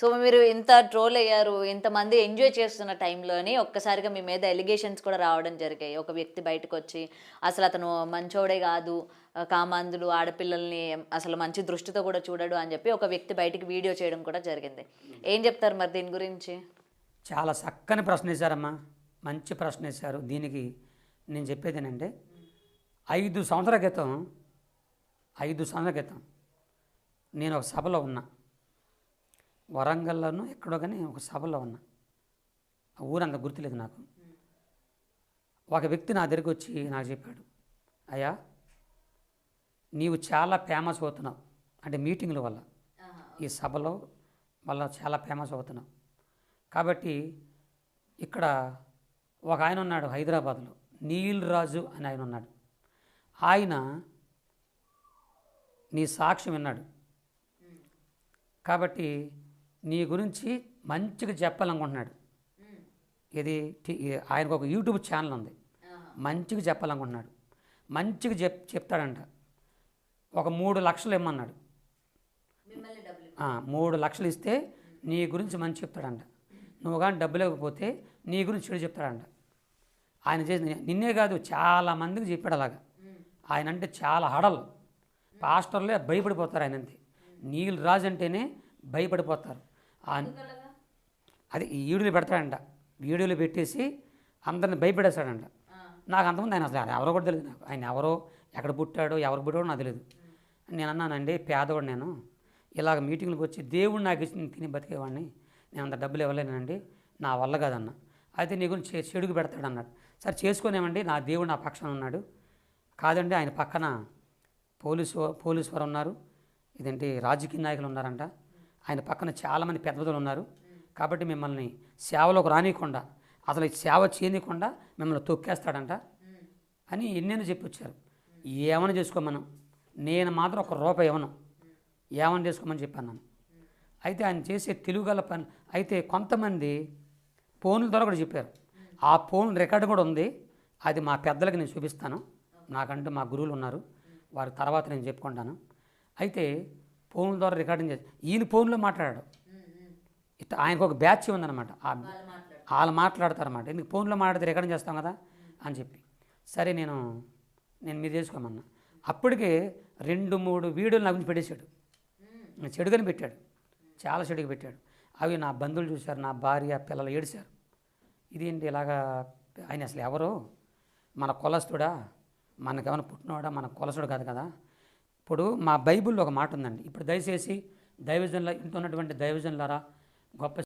So మీరు ఇంత troll అయ్యారు ఇంతమంది ఎంజాయ్ చేస్తున్న టైంలోని ఒక్కసారిగా మీ మీద ఎలిగేషన్స్ కూడా రావడం జరిగాయి. ఒక వ్యక్తి బయటకు వచ్చి అసలు అతను మంచోడే కాదు కామాందులు కామాంధులు ఆడపిల్లల్ని అసలు మంచి దృష్టితో కూడా చూడడు అని చెప్పి ఒక వ్యక్తి బయటికి వీడియో చేయడం కూడా జరిగింది. ఏం చెప్తారు మరి దీని గురించి? చాలా చక్కని ప్రశ్న వేశారమ్మా. మంచి ప్రశ్న వేశారు. దీనికి నేను చెప్పేది ఏంటంటే ఐదు సంవత్సరాల క్రితం ఐదు సంవత్సరాల క్రితం నేను ఒక సభలో ఉన్నా. వరంగల్లోనూ ఎక్కడో కానీ ఒక సభలో ఉన్నా. ఆ ఊరంత గుర్తులేదు నాకు. ఒక వ్యక్తి నా దగ్గరికి వచ్చి నాకు చెప్పాడు అయ్యా నీవు చాలా ఫేమస్ అవుతున్నావు. అంటే మీటింగ్ల వల్ల. ఈ సభలో వల్ల చాలా ఫేమస్ అవుతున్నావు. కాబట్టి ఇక్కడ ఒక ఆయన ఉన్నాడు హైదరాబాద్లో నీల్ రాజు అని ఆయన ఉన్నాడు. ఆయన నీ సాక్ష్యం విన్నాడు. కాబట్టి నీ గురించి మంచిగా చెప్పాలనుకుంటున్నాడు. ఇది ఆయనకు ఒక యూట్యూబ్ ఛానల్ ఉంది. మంచిగా చెప్పాలనుకుంటున్నాడు. మంచిగా చెప్ చెప్తాడంట. ఒక మూడు లక్షలు ఇమ్మన్నాడు. మూడు లక్షలు ఇస్తే నీ గురించి మంచి చెప్తాడంట. నువ్వు కానీ డబ్బులు ఇవ్వకపోతే నీ గురించి చెడు చెప్తాడంట. ఆయన చేసిన నిన్నే కాదు చాలా మందికి చెప్పాడు అలాగా. ఆయన అంటే చాలా హడలు. పాస్టర్లే భయపడిపోతారు ఆయన అంతే. నీళ్ళు రాజు అంటేనే భయపడిపోతారు. ఆ- అది ఈ వీడియోలు పెడతాడంట. వీడియోలు పెట్టేసి అందరిని భయపెడేస్తాడంట నాకు అంతమంది ఆయన అసలు ఎవరో కూడా తెలియదు నాకు. ఆయన ఎవరో ఎక్కడ పుట్టాడో ఎవరు పుట్టాడో నాకు తెలియదు. నేను అన్నానండి పేదవాడు నేను. ఇలాగ మీటింగ్లకు వచ్చి దేవుడు నాకు ఇచ్చి తిని బతికేవాడిని. నేను అంత డబ్బులు ఇవ్వలేనండి. నా వల్ల కాదన్న. అయితే నీ గురించి చెడుగు పెడతాడు అన్నాడు. సరే చేసుకునేమండి నా దేవుడు నా పక్షాన ఉన్నాడు. కాదండి ఆయన పక్కన పోలీసు పోలీసు వారు ఉన్నారు. ఇదేంటి రాజకీయ నాయకులు ఉన్నారంట. ఆయన పక్కన చాలామంది పెద్ద పెద్దలు ఉన్నారు. కాబట్టి మిమ్మల్ని సేవలోకి రానియకుండా అసలు ఈ సేవ చేయనీయకుండా మిమ్మల్ని తొక్కేస్తాడంట అని ఎన్నెన్నో చెప్పొచ్చారు ఏమని చేసుకోమను? నేను మాత్రం ఒక రూపాయి ఇవ్వను. ఏమని చేసుకోమని చెప్పాను అయితే ఆయన చేసే తెలుగుగల పని అయితే కొంతమంది ఫోన్ల ద్వారా కూడా చెప్పారు. ఆ ఫోన్ రికార్డు కూడా ఉంది. అది మా పెద్దలకి నేను చూపిస్తాను. నాకంటూ మా గురువులు ఉన్నారు. వారి తర్వాత నేను చెప్పుకుంటాను. అయితే ఫోన్ల ద్వారా రికార్డింగ్ చేసి ఈయన ఫోన్లో మాట్లాడాడు. ఆయనకు ఒక బ్యాచ్ ఉందన్నమాట. ఆ వాళ్ళు మాట్లాడతారన్నమాట. ఎందుకు ఫోన్లో మాట్లాడితే రికార్డింగ్ చేస్తాం కదా అని చెప్పి. సరే నేను నేను మీరు చేసుకోమన్నా. అప్పటికే రెండు మూడు వీడియోలు నా గురించి పెట్టేశాడు. చెడుగని పెట్టాడు. చాలా చెడుగా పెట్టాడు. అవి నా బంధువులు చూశారు నా భార్య పిల్లలు ఏడిశారు ఇదేంటి ఇలాగా ఆయన అసలు ఎవరు? మన కులస్తుడా? మనకేమైనా పుట్టినవాడా? మన కులస్తుడు కాదు కదా? ఇప్పుడు మా బైబిల్లో ఒక మాట ఉందండి. ఇప్పుడు దయచేసి దైవజనుల ఇంత ఉన్నటువంటి దైవజనులారా గొప్ప